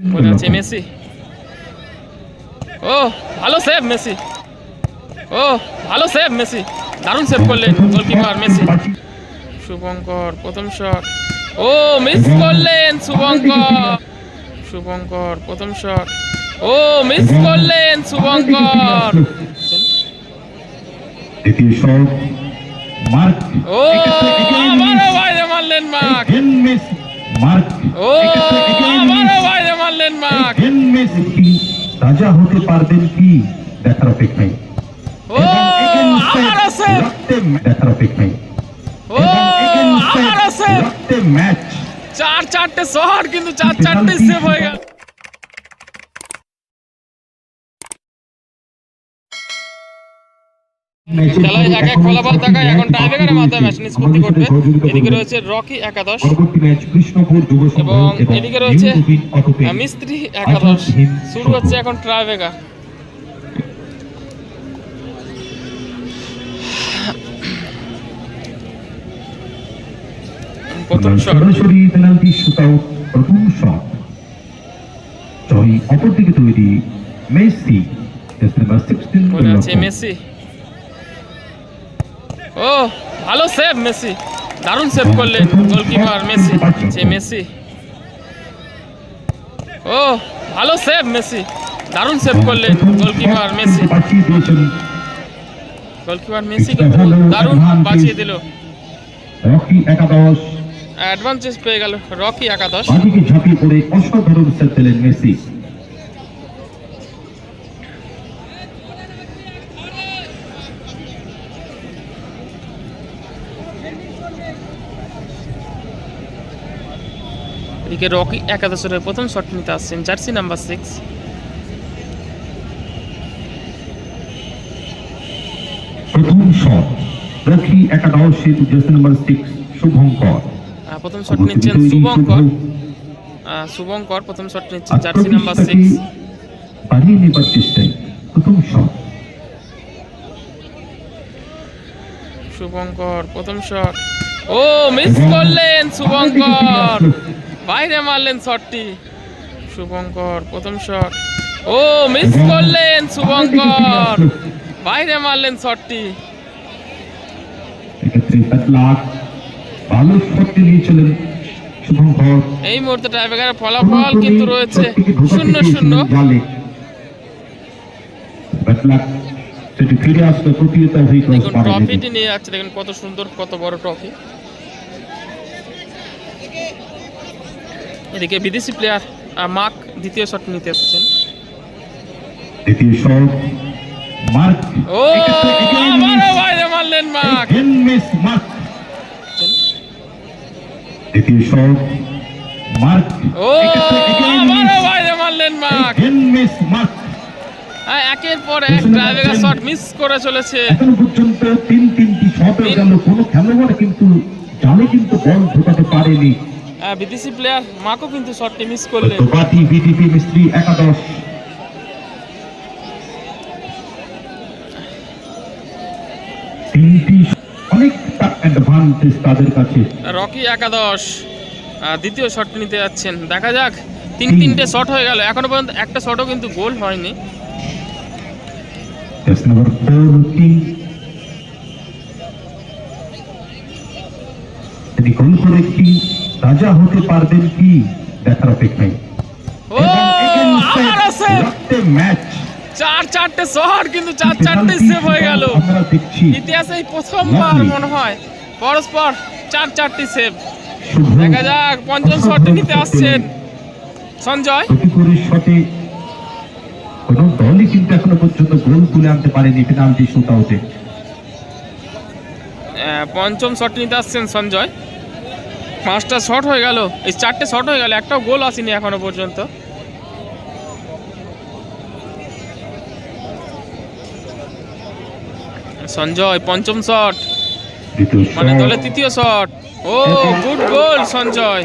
পড়ে আছে মেসি ও ভালো সেভ মেসি ও ভালো সেভ মেসি দারুণ সেভ করলেন গোলকিপার মেসি শুভঙ্কর প্রথম শট ও মিস করলেন শুভঙ্কর। শুভঙ্কর প্রথম শট ও মিস করলেন শুভঙ্কর। দ্বিতীয় শট মার্ক ও আবারও বাইরে মারলেন মার্ক মার্ক ও আবারও বাইরে মারলেন রাজা হতে পারবেন কি? দেখার অপেক্ষায়। ও আবারও সেভ দেখার অপেক্ষায়। ও আবারও সেভ ম্যাচ। চার চারটে শহর কিন্তু চার চারটে সেভ হয়ে গেল। খেলায় এক এক ফলাফল থাকায় এখন টাইব্রেকারের মাধ্যমে ম্যাচ নিষ্পত্তি করবে। এদিকে রয়েছে রকি একাদশ। এবং এদিকে রয়েছে মিস্ত্রি একাদশ। শুরু হচ্ছে এখন ট্রাইবেকার প্রথম শট। সরাসরি পেনাল্টি শুটআউট প্রথম শট। জয় অপরদিকে তৈরি মেসি জার্সি 16 মেসি। ও ভালো সেভ মেসি। দারুণ সেভ করলেন গোলকিপার মেসি যে মেসি। ও ভালো সেভ মেসি। দারুণ সেভ করলেন গোলকিপার মেসি। গোলকিপার মেসি কিন্তু দারুণ বাঁচিয়ে দিল। রকি একাদশ। অ্যাডভান্টেজ পেয়ে গেল রকি একাদশ। ঝাঁপিয়ে পড়ে অসাধারণ সেভ পেলেন মেসি। এদিকে রকি একাদশের হয়ে প্রথম শট নিতে আসছেন জার্সি নাম্বার সিক্স। প্রথম শট রকি একাদশের জার্সি নাম্বার 6 শুভঙ্কর। প্রথম শট নিচ্ছেন শুভঙ্কর। প্রথম শট নিচ্ছেন জার্সি নাম্বার সিক্স। বাড়িয়ে নেবার চেষ্টায় প্রথম শট। শুভঙ্কর প্রথম শট। ও মিস করলেন শুভঙ্কর। বাইরে মারলেন শটটি শুভঙ্কর, প্রথম শট ও মিস করলেন শুভঙ্কর। বাইরে মারলেন শটটি এই মুহূর্তে টাইব্রেকারের ফলাফল কিন্তু রয়েছে শূন্য শূন্য। সেটি ফিরে আসলো তৃতীয়তা হয়ে ক্রস দেখুন পারে ট্রফিটি নিয়ে যাচ্ছে দেখুন কত সুন্দর কত বড় ট্রফি এদিকে বিদেশি প্লেয়ার মার্ক দ্বিতীয় শট নিতে এসেছেন। দ্বিতীয় শট মার্ক। ও বাইরে মারলেন মার্ক। Miss mark. দ্বিতীয় শট মার্ক। ও বাইরে মারলেন মার্ক। Miss mark. একের পর এক শট মিস করে চলেছে। এখনও পর্যন্ত তিন তিনটি শট গেল কোনো খেলোয়াড় কিন্তু জালে কিন্তু বল ঢোকাতে পারেনি। হ্যাঁ, বিদেশি প্লেয়ার মাকও কিন্তু শটটি মিস করলেন। বাটি বিটিপি মিস্ত্রি একাদশ। তিনটি অনেকটা অ্যাডভান্টেজ তাদের কাছে। রকি একাদশ দ্বিতীয় শট নিতে যাচ্ছেন। দেখা যাক তিন তিনটে শট হয়ে গেল। এখনও পর্যন্ত একটা শটও কিন্তু গোল হয়নি। নাম্বার ফোর টিম তিনি গোল করে কি রাজা হতে পারবেন কি? দেখার অপেক্ষায়। ম্যাচ চার চারটে শট কিন্তু চার চারটে সেভ হয়ে গেল। ইতিহাসে প্রথমবার মনে হয়। পরস্পর চার চারটি সেভ দেখা যাক পঞ্চম শটে নিতে আসছেন সঞ্জয়। শটে দলই কিন্তু এখনও পর্যন্ত গোল তুলে আনতে পারেনি পেনাল্টি শুটআউটে পঞ্চম শট নিতে আসছেন সঞ্জয়। পাঁচটা শট হয়ে গেল এই চারটে শট হয়ে গেল একটাও গোল আসেনি এখনও পর্যন্ত। সঞ্জয় পঞ্চম শট মানে দলের তৃতীয় শট ও গুড গোল সঞ্জয়।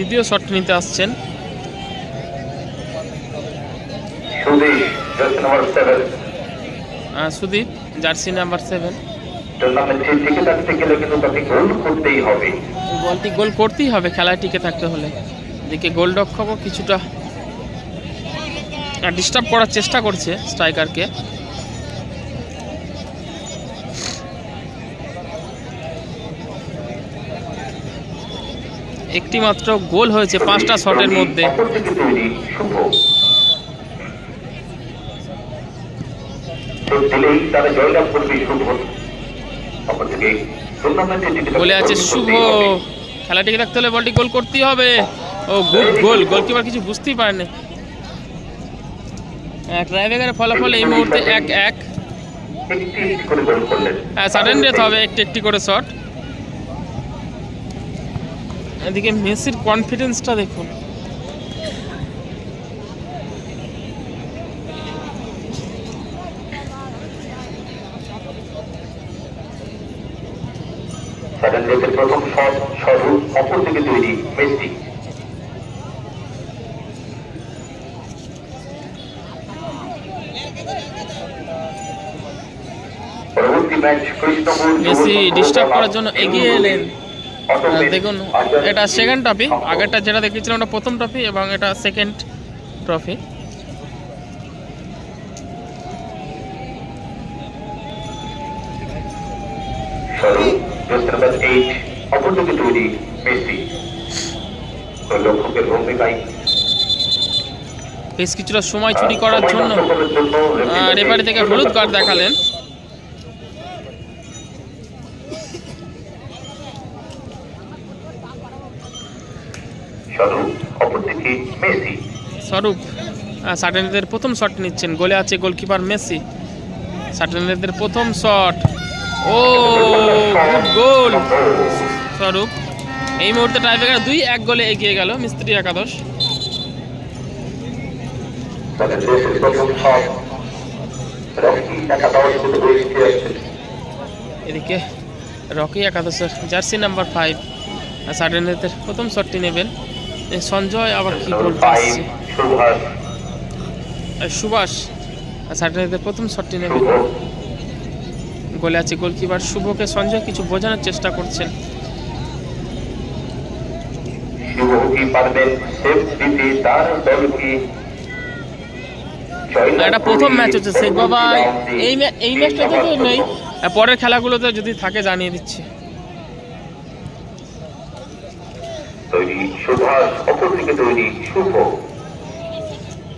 তৃতীয় শট নিতে আসছেন। সুদীপ জার্সি নাম্বার সেভেন বলটি গোল করতেই হবে খেলায় টিকে থাকতে হলে। এদিকে গোলরক্ষকও কিছুটা ডিস্টার্ব করার চেষ্টা করছে স্ট্রাইকারকে একটি মাত্র গোল হয়েছে পাঁচটা শটের মধ্যে। বলে আছে শুভ। খেলাটিকে থাকতে হলে বলটি গোল করতেই হবে। ও গুড গোল। গোলকিপার কিছু বুঝতেই পারেনি। ট্রাইবেগারের ফলাফল এই মুহূর্তে এক এক। একটি একটি করে গোল করলেন। হ্যাঁ সাডেন ডেথ হবে একটি একটি করে শট এদিকে মেসির কনফিডেন্সটা দেখুন। প্রথম শট স্বরূপ অপরদিকে তৈরি মেসি। ডিস্টার্ব করার জন্য এগিয়ে এলেন। দেখুন এটা সেকেন্ড ট্রফি আগেরটা যেটা দেখেছিলাম ওটা প্রথম ট্রফি এবং এটা সেকেন্ড ট্রফি স্বরূপ জার্সি নাম্বার এইট অপরদিকে তৈরি মেসি লক্ষ্যকের ভূমিকায় বেশ কিছুটা সময় চুরি করার করার জন্য রেফারি থেকে হলুদ কার্ড দেখালেন। স্বরূপ, অপরদিকে সাটেনেদের প্রথম শট নিচ্ছেন। গোলে আছে গোলকিপার মেসি। সাটেনেদের প্রথম শট ও গোল স্বরূপ, এই মুহূর্তে টাইব্রেকার দুই, এক গোলে এগিয়ে গেল মিস্ত্রি একাদশ। এদিকে রকি একাদশের জার্সি নাম্বার ফাইভ সাটেনেদের প্রথম শটটি নেবেন। সঞ্জয় আবার কি বলতে আসছে সুভাষ। সুভাষ প্রথম শটটি শুভ। গোলে আছে গোলকিপার শুভকে। সঞ্জয় কিছু বোঝানোর চেষ্টা করছেন। এটা প্রথম ম্যাচ হচ্ছে শেখ বাবা। এই এই ম্যাচটাতে তো নেই। পরের খেলাগুলোতে যদি থাকে জানিয়ে দিচ্ছি।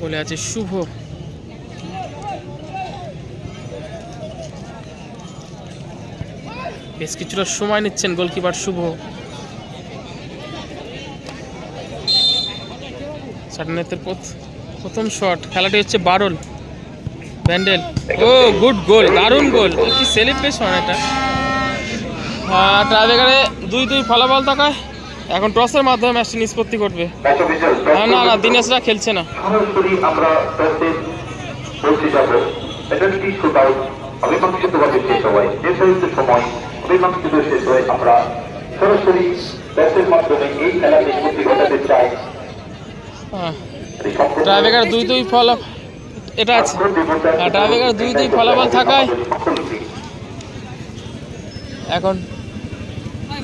বলে আছে শুভ। বেশ কিছুটা সময় নিচ্ছেন গোলকিপার শুভ। প্রথম শট, খেলাটি হচ্ছে বারল। ব্যান্ডেল। ও, গুড গোল, দারুণ গোল। কি সেলিব্রেশন এটা। ট্রাইবেকারে দুই দুই ফলাফল থাকায় এখন টসের মাধ্যমে ম্যাচটি নিষ্পত্তি করবে। হ্যাঁ, না না দিনেশরা খেলছে না। অমীমাংসিতভাবে শেষ হয়। নির্ধারিত সময়। অমীমাংসিত শেষ হয় আমরা সরাসরি টসের মাধ্যমে এই খেলা নিষ্পত্তি ঘটাতে চাই। হ্যাঁ। এই সম্পূর্ণ- ট্রাইবেকার দুই দুই এটা আছে। ট্রাইবেকার দুই দুই ফলাফল থাকায় এখন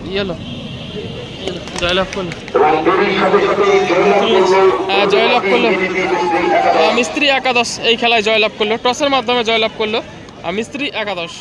হলো জয়লাভ করল জয়লাভ করল। হ্যাঁ, জয়লাভ করল। আহ, মিস্ত্রি একাদশ এই খেলায় জয়লাভ করল। টসের মাধ্যমে জয়লাভ করল। আর মিস্ত্রি একাদশ।